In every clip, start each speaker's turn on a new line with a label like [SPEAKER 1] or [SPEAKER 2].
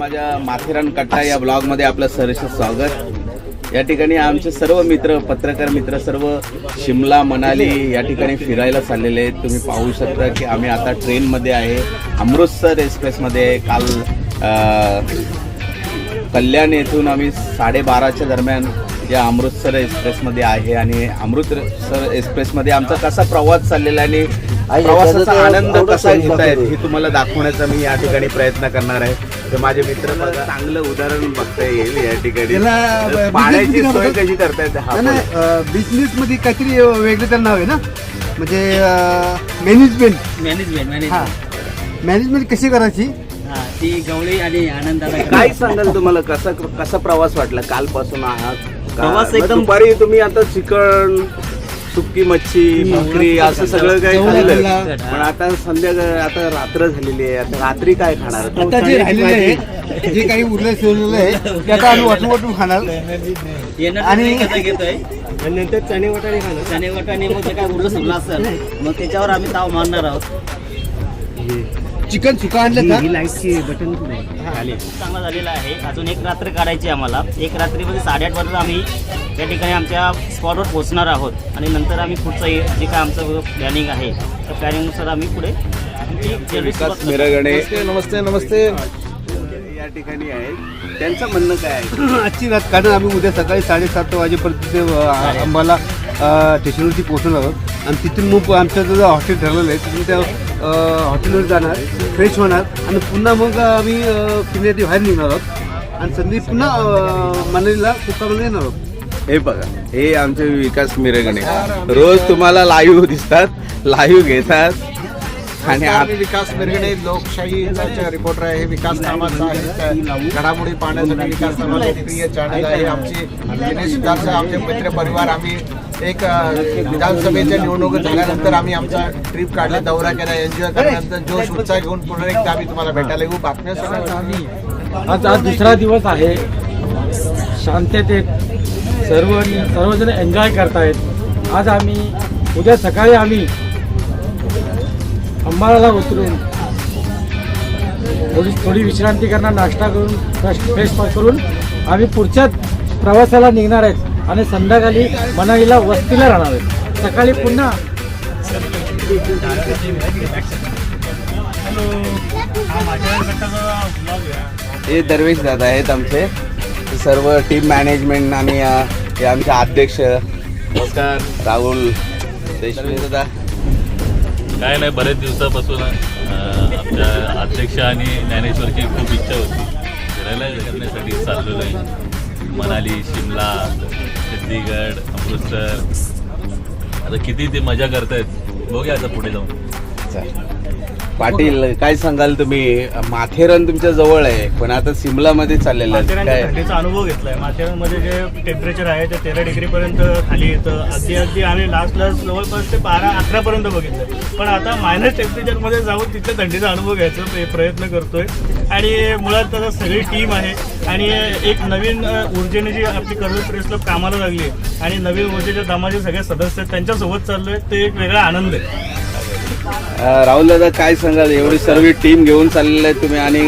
[SPEAKER 1] माझ्या माथेरान कट्टा या ब्लॉगमध्ये आपलं सहर्ष स्वागत. या ठिकाणी आमचे सर्व मित्र पत्रकार मित्र सर्व शिमला मनाली या ठिकाणी फिरायला चाललेले आहेत. तुम्ही पाहू शकता की आम्ही आता ट्रेनमध्ये आहे. अमृतसर एक्सप्रेसमध्ये आहे. काल कल्याण येथून आम्ही साडेबाराच्या दरम्यान या अमृतसर एक्सप्रेसमध्ये आहे आणि अमृतसर एक्सप्रेसमध्ये आमचा कसा प्रवास चाललेला आहे आणि प्रवासाचा आनंद कसा घेत आहेत हे तुम्हाला दाखवण्याचा मी या ठिकाणी प्रयत्न करणार आहे. तर माझे मित्र चांगलं उदाहरण बघता येईल या ठिकाणी. पाण्याची सोय कशी करतायत हा.
[SPEAKER 2] बिझनेस मध्ये काहीतरी वेगळं नाव आहे ना? म्हणजे मॅनेजमेंट
[SPEAKER 3] मॅनेजमेंट मॅनेजमेंट
[SPEAKER 2] कशी करायची?
[SPEAKER 3] हा ती गवळी आणि आनंदाला
[SPEAKER 1] काय सांगाल तुम्हाला? कसा कसा प्रवास वाटला? कालपासून आहात?
[SPEAKER 3] प्रवास एकदम-
[SPEAKER 1] दुपारी तुम्ही आता चिकन सुकी मच्छी भाकरी असं सगळं काही
[SPEAKER 2] जवळ
[SPEAKER 1] खाल्लं. पण आता संध्याकाळ आता रात्र झालेली आहे. आता रात्री काय खाणार?
[SPEAKER 2] आता जे राहिलेलं आहे जे काही उरलं शिवलेलं आहे ते आता आम्ही वाटून वाटून खाणार. आणि-
[SPEAKER 3] नंतर चणे वाटाणे खाणं चणे वाटाणे मग ते काय उरलं सुरलं असेल. मग त्याच्यावर आम्ही ताव मारणार आहोत.
[SPEAKER 2] चिकन सुका आणलं का?
[SPEAKER 3] चांगला झालेला आहे. अजून एक रात्र काढायची आहे आम्हाला. एक रात्रीमध्ये साडेआठ वाजता आम्ही त्या ठिकाणी आमच्या स्पॉटवर पोहोचणार आहोत. आणि नंतर आम्ही पुढचं हे जे काय आमचं प्लॅनिंग आहे त्या प्लॅनिंगनुसार आम्ही पुढे
[SPEAKER 1] विकास. मिरगणे
[SPEAKER 2] नमस्ते नमस्ते
[SPEAKER 1] या ठिकाणी आहे. त्यांचं म्हणणं काय आहे?
[SPEAKER 2] आजची रात कारण आम्ही उद्या सकाळी साडेसात वाजेपर्यंत ते अ, स्टेशनवरती पोहोचणार आहोत. आणि तिथून मग आमचं जो हॉटेल ठरलेलं आहे. तिथून त्या हॉटेलवर जाणार फ्रेश होणार. आणि पुन्हा मग आम्ही फिरण्यासाठी बाहेर निघणार आहोत. आणि संधी पुन्हा मनालीला कुप्पामध्ये येणार आहोत.
[SPEAKER 1] हे बघा हे आमचे विकास मिरगणे. रोज तुम्हाला लाईव्ह दिसतात लाईव्ह घेतात. आणि
[SPEAKER 4] मी विकास मिरगणे लोकशाहीचा रिपोर्टर आहे. विकास नामाचा आहे. घडामोडी पाहण्यासाठी विकास नामाचे प्रिय चॅनल आहे. आमची आमचे मित्र परिवार आम्ही एक विधानसभेच्या निवडणूक झाल्यानंतर आम्ही आमचा ट्रिप काढला दौरा केला एन्जॉय केल्यानंतर जोश उत्साह घेऊन पुन्हा एकदा आम्ही तुम्हाला भेटायला येऊ. बातम्या सगळ्या
[SPEAKER 5] आज आज दुसरा दिवस आहे. शांततेत सर्व सर्वजण एन्जॉय करतायत. आज आम्ही उद्या सकाळी आम्ही अंबाळाला उतरून थोडी थोडी विश्रांती करणार नाश्ता करून फ्रेश फ्रेश करून आम्ही पुढच्या प्रवासाला निघणार आहेत. आणि संध्याकाळी मनालीला वस्तीला राहणार आहेत. सकाळी पुन्हा
[SPEAKER 1] हे दरवेश दादा आहेत आमचे. सर्व टीम मॅनेजमेंट आणि हे आमचे अध्यक्ष. नमस्कार. राहुल देशमुख दादा.
[SPEAKER 6] काय नाही बरेच दिवसापासून आमच्या अध्यक्ष आणि ज्ञानेश्वरची खूप इच्छा होती. फिरायला करण्यासाठी चाललेलो आहे. मनाली शिमला चंदीगड अमृतसर. आता किती ते मजा करतायत. बघूया आता पुढे जाऊन.
[SPEAKER 1] पाटील काय सांगाल तुम्ही? माथेरन तुमच्या जवळ आहे पण आता सिमलामध्ये चाललेलं आहे.
[SPEAKER 7] माथेरानच्या
[SPEAKER 1] काय?
[SPEAKER 7] थंडीचा अनुभव घेतलाय. माथेरानमध्ये जे टेम्परेचर आहे ते तेरा डिग्रीपर्यंत खाली येतं. अगदी अगदी. आम्ही लास्ट लास्ट जवळपास ते बारा अकरापर्यंत बघितलं पण आता मायनस टेम्परेचरमध्ये जाऊन तिथल्या थंडीचा अनुभव घ्यायचा प्र- प्रयत्न करतोय. आणि मुळात आता सगळी टीम आहे. आणि एक नवीन अ, ऊर्जेने जी आपली कर्ज प्रेस क्लब कामाला लागली आहे. आणि नवीन ऊर्जेच्या दमाचे सगळे सदस्य आहेत त्यांच्यासोबत चाललोय. ते एक वेगळा आनंद आहे.
[SPEAKER 1] राहुल दादा काय सांगाल? एवढी सर्व टीम घेऊन चाललेलं आहे तुम्ही आणि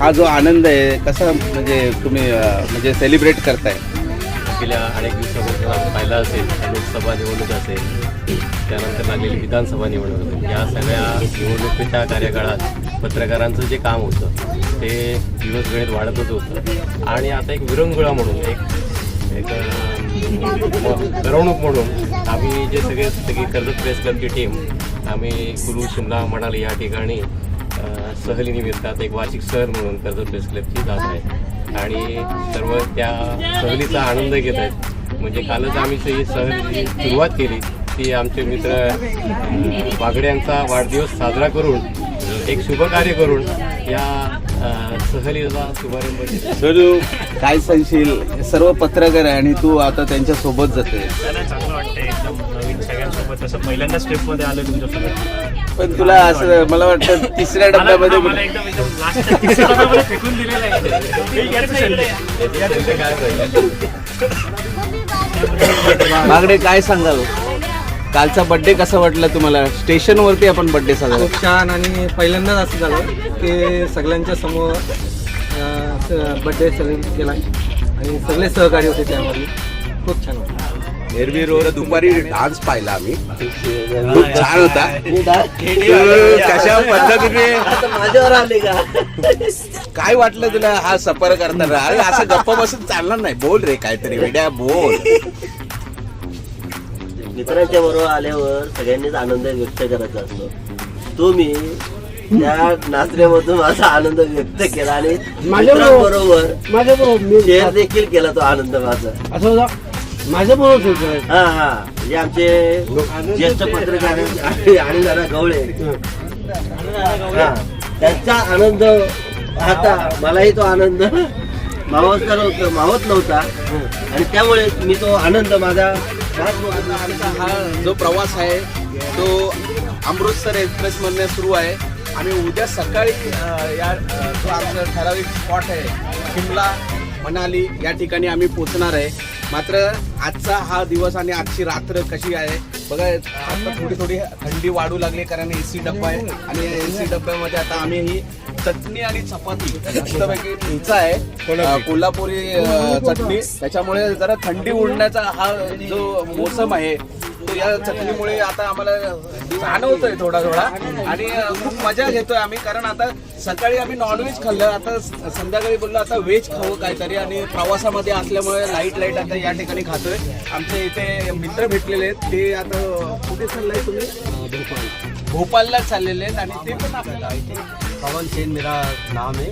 [SPEAKER 1] हा जो आनंद आहे कसा म्हणजे तुम्ही म्हणजे सेलिब्रेट करताय?
[SPEAKER 8] गेल्या अनेक दिवसापासून आपण पाहिलं असेल लोकसभा निवडणूक असेल त्यानंतर लागलेली विधानसभा निवडणूक असेल. या सगळ्या निवडणुकीच्या कार्यकाळात पत्रकारांचं जे काम होतं ते दिवस वेळेत वाढतच होतं. आणि आता एक विरंगुळा म्हणून एक एक करवणूक म्हणून आम्ही जे सगळे सगळी कर्जत प्रेस क्लबची टीम आम्ही कुलू शिमला मणाली या ठिकाणी सहलीनिमित्तात एक वार्षिक सहल म्हणून कर्जत प्रेस क्लबची जात आहे. आणि सर्व त्या सहलीचा आनंद घेत आहेत. म्हणजे कालच आम्ही ही सहलीची सुरुवात केली ती आमचे मित्र वाघड्यांचा वाढदिवस साजरा करून एक शुभ कार्य करून या
[SPEAKER 1] सरू काय सांगशील? सर्व पत्रकार आहे आणि तू आता त्यांच्यासोबत जाते.
[SPEAKER 7] त्याला चांगलं वाटतं एकदम नवीन सगळ्यांसोबत तसं पहिल्यांदाच ट्रिपमध्ये आलं तुमच्यासोबत.
[SPEAKER 1] पण तुला असं मला वाटतं तिसऱ्या डब्यामध्ये
[SPEAKER 7] मला एकदम एकदम लास्टच्या तिसऱ्या डब्यामध्ये फेकून दिलेलं आहे. हे याचं शल्य.
[SPEAKER 8] त्याच्यामध्ये काय पाहिजे
[SPEAKER 1] मागडे काय सांगाल? कालचा बर्थडे कसा वाटला तुम्हाला? स्टेशनवरती आपण बर्थडे साजरा
[SPEAKER 5] खूप छान आणि पहिल्यांदाच असं झालं की सगळ्यांच्या समोर बड्डे सेलिब्रेट केला आणि सगळे सहकारी होते त्यामध्ये. खूप छान होतं
[SPEAKER 1] एरवी रोड दुपारी डान्स पाहिला आम्ही. खूप छान होता. कशा पद्धतीने?
[SPEAKER 9] माझ्यावर आले का?
[SPEAKER 1] काय वाटलं तुला? हा सफर करताना? अरे असं गप्प बसून चालणार नाही. बोल रे काहीतरी वेड्या बोल.
[SPEAKER 9] मित्रांच्या बरोबर आल्यावर सगळ्यांनीच आनंद व्यक्त करायचा असतो. तो मी त्या नाचण्यामधून माझा आनंद व्यक्त केला आणि बरोबर
[SPEAKER 2] माझ्या बरोबर
[SPEAKER 9] शेअर देखील केला तो आनंद माझा.
[SPEAKER 2] असं होता माझ्या बरोबर
[SPEAKER 9] हा हा. म्हणजे आमचे ज्येष्ठ पत्रकार आणि- दादा गवळे. हा. त्यांचा आनंद आता मलाही तो आनंद मावत नव्हता मावत नव्हता. आणि त्यामुळे मी तो आनंद माझा
[SPEAKER 1] आमचा हा जो प्रवास आहे तो अमृतसर एक्सप्रेस मधनं सुरू आहे. आणि उद्या सकाळी या जो आमचा ठराविक स्पॉट आहे शिमला मनाली या ठिकाणी आम्ही पोचणार आहे. मात्र आजचा हा दिवस आणि आजची रात्र कशी आहे बघा आता थोडी थोडी थंडी वाढू लागली कारण ए सी डब्बा आहे. आणि ए सी डब्यामध्ये आता आम्ही ही चटणी आणि चपाती. मस्तपैकी ठेचा आहे अ, कोल्हापुरी अ, चटणी. त्याच्यामुळे जरा थंडी उडण्याचा हा जो मोसम आहे तो या चटणीमुळे आता आम्हाला जाणवतोय थोडा थोडा. आणि अ, खूप मजा घेतोय आम्ही कारण आता सकाळी आम्ही नॉनव्हेज खाल्लं आता स- संध्याकाळी बोललो आता व्हेज खावं काहीतरी. आणि प्रवासामध्ये असल्यामुळे लाइट लाइट आता या ठिकाणी खातोय. आमचे इथे मित्र भेटलेले आहेत ते आता कुठे चाललंय तुम्ही? भोपाळला चाललेले आहेत आणि ते पण आपल्याला
[SPEAKER 5] पवन सेन मेरा नाम है।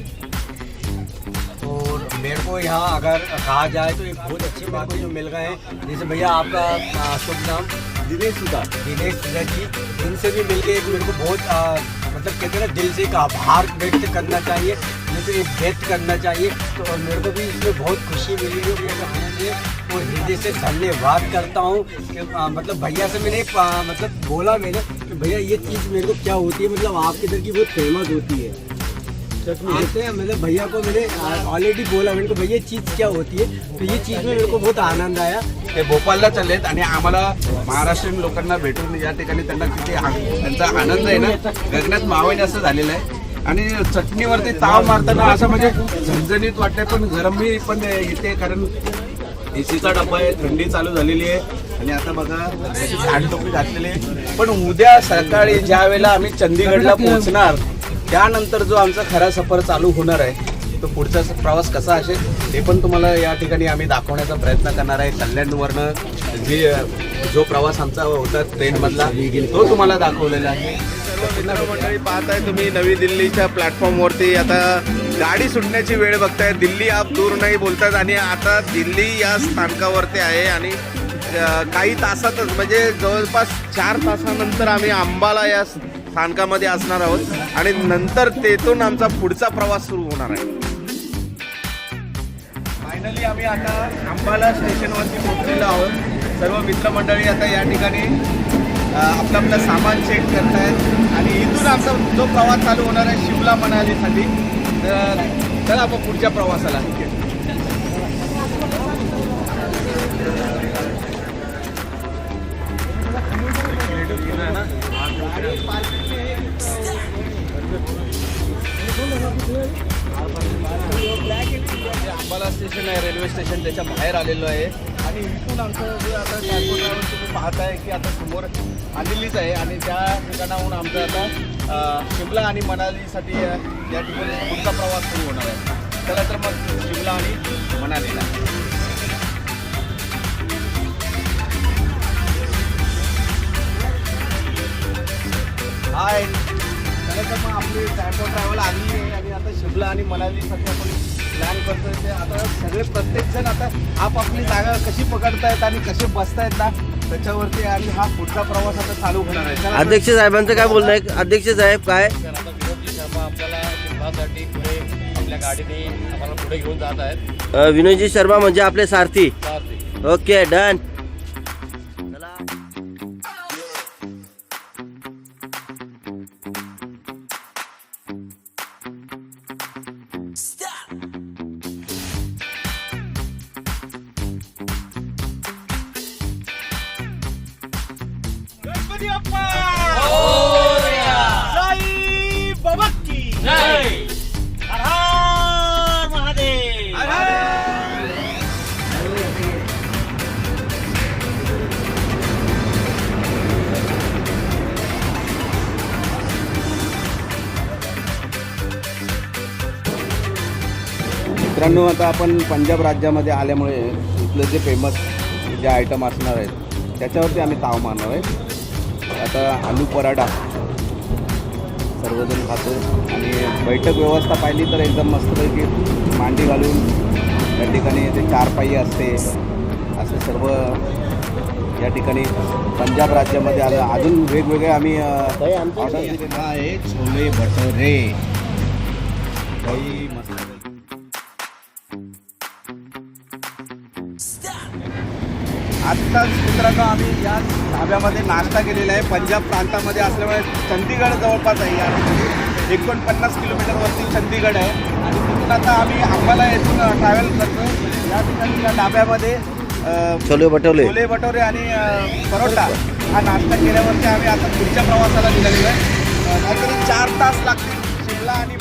[SPEAKER 5] और मेरे को यहाँ अगर कहा जाए तो एक बहुत अच्छी बात है जो मिल गए हैं। जैसे भैया आपका शुभ नाम? दिनेश सुधा। दिनेश सुधा जी इनसे भी मिलके एक मेरे को बहुत आ, मतलब कहते हैं ना दिल से एक आभार व्यक्त करना चाहिए। जैसे एक करना चाहिए। तो और मेरे को भी इसमें बहुत खुशी मिली है मैं कहने से हृदय से धन्यवाद करता हूँ कि मतलब भैया से मैंने एक, मतलब बोला मैंने कि भैया ये चीज़ मेरे को क्या होती है? मतलब आपके इधर की बहुत फेमस होती है। आते हैं मतलब भैया को मैंने ऑलरेडी बोला मैंने को भैया ये चीज़ क्या होती है? तो ये चीज़ में मेरे को बहुत आनंद आया।
[SPEAKER 1] ते भोपाळला चाललेत आणि आम्हाला महाराष्ट्रीयन लोकांना भेटून या ठिकाणी त्यांना किती आ- त्यांचा आनंद आहे ना? गगनात मावेन असं झालेलं आहे. आणि चटणीवरती ताव मारताना असं म्हणजे झणझणीत वाटतंय पण गरमी पण येते कारण एसीचा डब्बा आहे थंडी चालू झालेली आहे. आणि आता बघा त्याची टोपी घातलेली आहे. पण उद्या सकाळी ज्या वेळेला आम्ही चंदीगडला पोहोचणार त्यानंतर जो आमचा खरा सफर चालू होणार आहे तो पुढचा प्रवास कसा असेल ते पण तुम्हाला या ठिकाणी आम्ही दाखवण्याचा प्रयत्न करणार आहे. कल्याणवरनं मी जो प्रवास आमचा होता ट्रेनमधला तो तुम्हाला दाखवलेला आहे. मंडळी पाहताय तुम्ही नवी दिल्लीच्या प्लॅटफॉर्मवरती. आता गाडी सुटण्याची वेळ बघताय दिल्ली आप दूर नाही बोलतात आणि आता दिल्ली या स्थानकावरती आहे आणि काही तासातच म्हणजे जवळपास चार तासानंतर आम्ही अंबाला या स्थानकामध्ये असणार आहोत आणि नंतर तेथून आमचा पुढचा प्रवास सुरू होणार आहे. फायनली आम्ही आता अंबाला स्टेशनवरती पोहोचलेलो आहोत. सर्व मित्रमंडळी आता या ठिकाणी आपलं आपलं सामान चेक करत आहेत आणि इथून आमचा जो प्रवास चालू होणार आहे शिमला मनालीसाठी तर चला आपण पुढच्या प्रवासाला. अंबाला स्टेशन आहे रेल्वे स्टेशन त्याच्या बाहेर आलेलो आहे. आणि इथून आमचं जे आता ट्रान्सपोर्ट ड्रायव्हर तुम्ही पाहताय की आता समोर आलेलीच आहे आणि त्या ठिकाणाहून आमचं आता शिमला आणि मनालीसाठी या ठिकाणी पुढचा प्रवास सुरू होणार आहे. चला तर मग शिमला आणि मनालीला. हाय. चला तर मग आपली ट्रान्सपोर्ट ट्रॅव्हल आली आहे आणि आता शिमला आणि मनालीसाठी आपण प्लॅन करतोय ते. आता सगळे प्रत्येक जण आता आपापली जागा कशी पकडतायत आणि कसे बसतायत ना त्याच्यावरती आणि हा पुढचा प्रवास आता चालू होणार आहे. चला
[SPEAKER 9] अध्यक्ष साहेबांचं काय बोलणं आहे? अध्यक्ष साहेब काय?
[SPEAKER 8] तर आता विनोदजी शर्मा आपल्याला पुढे आपल्या गाडीने आम्हाला पुढे घेऊन जात आहेत.
[SPEAKER 9] अ, विनोदजी शर्मा म्हणजे आपले सारथी.
[SPEAKER 8] सारथी.
[SPEAKER 9] Okay done.
[SPEAKER 1] मित्रांनो आता आपण पंजाब राज्यामध्ये आल्यामुळे इथलं जे फेमस जे आयटम असणार आहेत त्याच्यावरती आम्ही ताव मारणार आहे आता आलू पराठा सर्वजण खातो. आणि बैठक व्यवस्था पाहिली तर एकदम मस्तपैकी मांडी घालून त्या ठिकाणी ते चार पायी असते. असे सर्व या ठिकाणी पंजाब राज्यामध्ये आलं अजून वेगवेगळे आम्ही ऑर्डर दिलेला आहे छोले भटोरे काही आत्ताच मित्रांनो आम्ही या ढाब्यामध्ये नाश्ता केलेला आहे. पंजाब प्रांतामध्ये असल्यामुळे चंदीगड जवळपास आहे या ठिकाणी. एकोणपन्नास किलोमीटरवरती चंदीगड आहे. आणि तिथून आता आम्ही अंबाला येथून ट्रॅव्हल करतो. या ठिकाणी या ढाब्यामध्ये
[SPEAKER 9] छोले भटवले
[SPEAKER 1] छोले भटोरे आणि अ, परोठा हा नाश्ता केल्यावरती आम्ही आता पुढच्या प्रवासाला निघालेलो आहे. काहीतरी चार तास लागतील. शिमला आणि